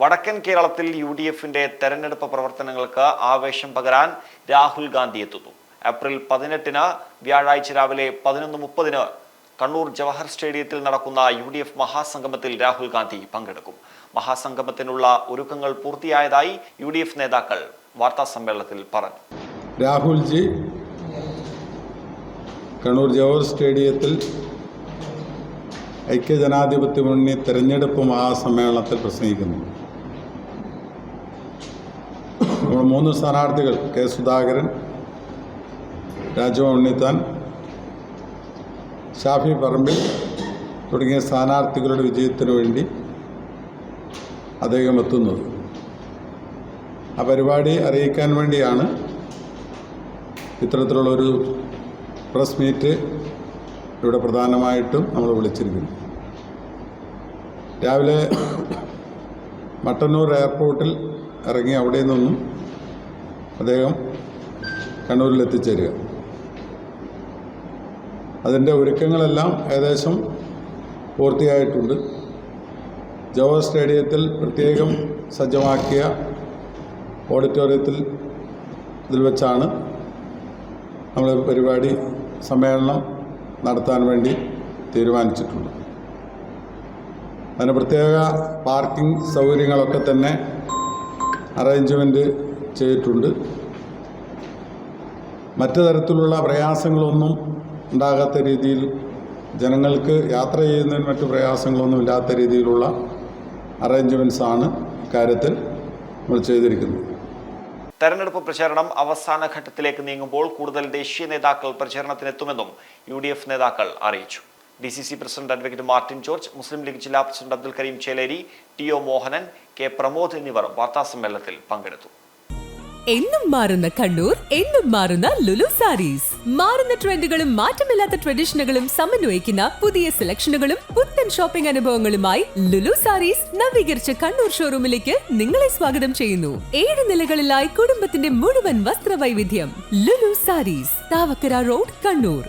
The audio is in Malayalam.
വടക്കൻ കേരളത്തിൽ യു ഡി എഫിന്റെ തെരഞ്ഞെടുപ്പ് പ്രവർത്തനങ്ങൾക്ക് ആവേശം പകരാൻ രാഹുൽ ഗാന്ധി എത്തുന്നു. ഏപ്രിൽ പതിനെട്ടിന് വ്യാഴാഴ്ച രാവിലെ പതിനൊന്ന് മുപ്പതിന് കണ്ണൂർ ജവഹർ സ്റ്റേഡിയത്തിൽ നടക്കുന്ന യു ഡി എഫ് മഹാസംഗമത്തിൽ രാഹുൽ ഗാന്ധി പങ്കെടുക്കും. മഹാസംഗമത്തിനുള്ള ഒരുക്കങ്ങൾ പൂർത്തിയായതായി യു ഡി എഫ് നേതാക്കൾ വാർത്താ സമ്മേളനത്തിൽ പറഞ്ഞു. രാഹുൽജി കണ്ണൂർ ജവഹർ സ്റ്റേഡിയത്തിൽ ഐക്യജനാധിപത്യ മുന്നണി തെരഞ്ഞെടുപ്പ് മഹാസമ്മേളനത്തിൽ പ്രസംഗിക്കുന്നു. നമ്മൾ മൂന്ന് സ്ഥാനാർത്ഥികൾ കെ സുധാകരൻ രാജു ഉണ്ണിത്താൻ ഷാഫി പറമ്പിൽ തുടങ്ങിയ സ്ഥാനാർത്ഥികളുടെ വിജയത്തിനു വേണ്ടി അദ്ദേഹം എത്തുന്നത്. ആ പരിപാടി അറിയിക്കാൻ വേണ്ടിയാണ് ഇത്തരത്തിലുള്ളൊരു പ്രസ് മീറ്റ് ഇവിടെ പ്രധാനമായിട്ടും നമ്മൾ വിളിച്ചിരിക്കുന്നു രാവിലെ മട്ടന്നൂർ എയർപോർട്ടിൽ ഇറങ്ങി അവിടെ നിന്നും അദ്ദേഹം കണ്ണൂരിൽ എത്തിച്ചേരുക അതിന്റെ ഒരുക്കങ്ങളെല്ലാം ഏകദേശം പൂർത്തിയായിട്ടുണ്ട്. ജവഹർ സ്റ്റേഡിയത്തിൽ പ്രത്യേകം സജ്ജമാക്കിയ ഓഡിറ്റോറിയത്തിൽ ഇതിൽ വെച്ചാണ് നമ്മൾ പരിപാടി സമ്മേളനം നടത്താൻ വേണ്ടി തീരുമാനിച്ചിട്ടുണ്ട് അതിന് പ്രത്യേക പാർക്കിംഗ് സൗകര്യങ്ങളൊക്കെ തന്നെ അറേഞ്ച്മെന്റ് ചെയ്തിട്ടുണ്ട്. മറ്റു തരത്തിലുള്ള പ്രയാസങ്ങളൊന്നും ഉണ്ടാകാത്ത രീതിയിൽ ജനങ്ങൾക്ക് യാത്ര ചെയ്യുന്നതിന് മറ്റു പ്രയാസങ്ങളൊന്നും ഇല്ലാത്ത രീതിയിലുള്ള അറേഞ്ച്മെൻസാണ് ഇക്കാര്യത്തിൽ നമ്മൾ ചെയ്തിരിക്കുന്നത്. തെരഞ്ഞെടുപ്പ് പ്രചാരണം അവസാന ഘട്ടത്തിലേക്ക് നീങ്ങുമ്പോൾ കൂടുതൽ ദേശീയ നേതാക്കൾ പ്രചാരണത്തിനെത്തുമെന്നും യു ഡി എഫ് നേതാക്കൾ അറിയിച്ചു. D C C president advocate Martin George Muslim League ജില്ലാ president Abdul Kareem Chelery T O Mohanan K Pramod എന്നിവർ വാർത്താസമ്മേളനത്തിൽ പങ്കെടുത്തു. എന്നും മാറുന്ന കണ്ണൂർ എന്നും മാറുന്ന ലുലു സാരീസ്. മാറുന്ന ട്രെൻഡുകളും മാറ്റമില്ലാത്ത ട്രഡീഷനുകളും സമന്വയിക്കുന്ന പുതിയ സെലക്ഷനുകളും പുത്തൻ ഷോപ്പിംഗ് അനുഭവങ്ങളുമായി ലുലു സാരീസ് നവീകരിച്ച കണ്ണൂർ ഷോറൂമിലേക്ക് നിങ്ങളെ സ്വാഗതം ചെയ്യുന്നു. ഏഴ് നിലകളിലായി കുടുംബത്തിന്റെ മുഴുവൻ വസ്ത്രവൈവിധ്യം ലുലു സാരീസ് താവക്കര റോഡ് കണ്ണൂർ.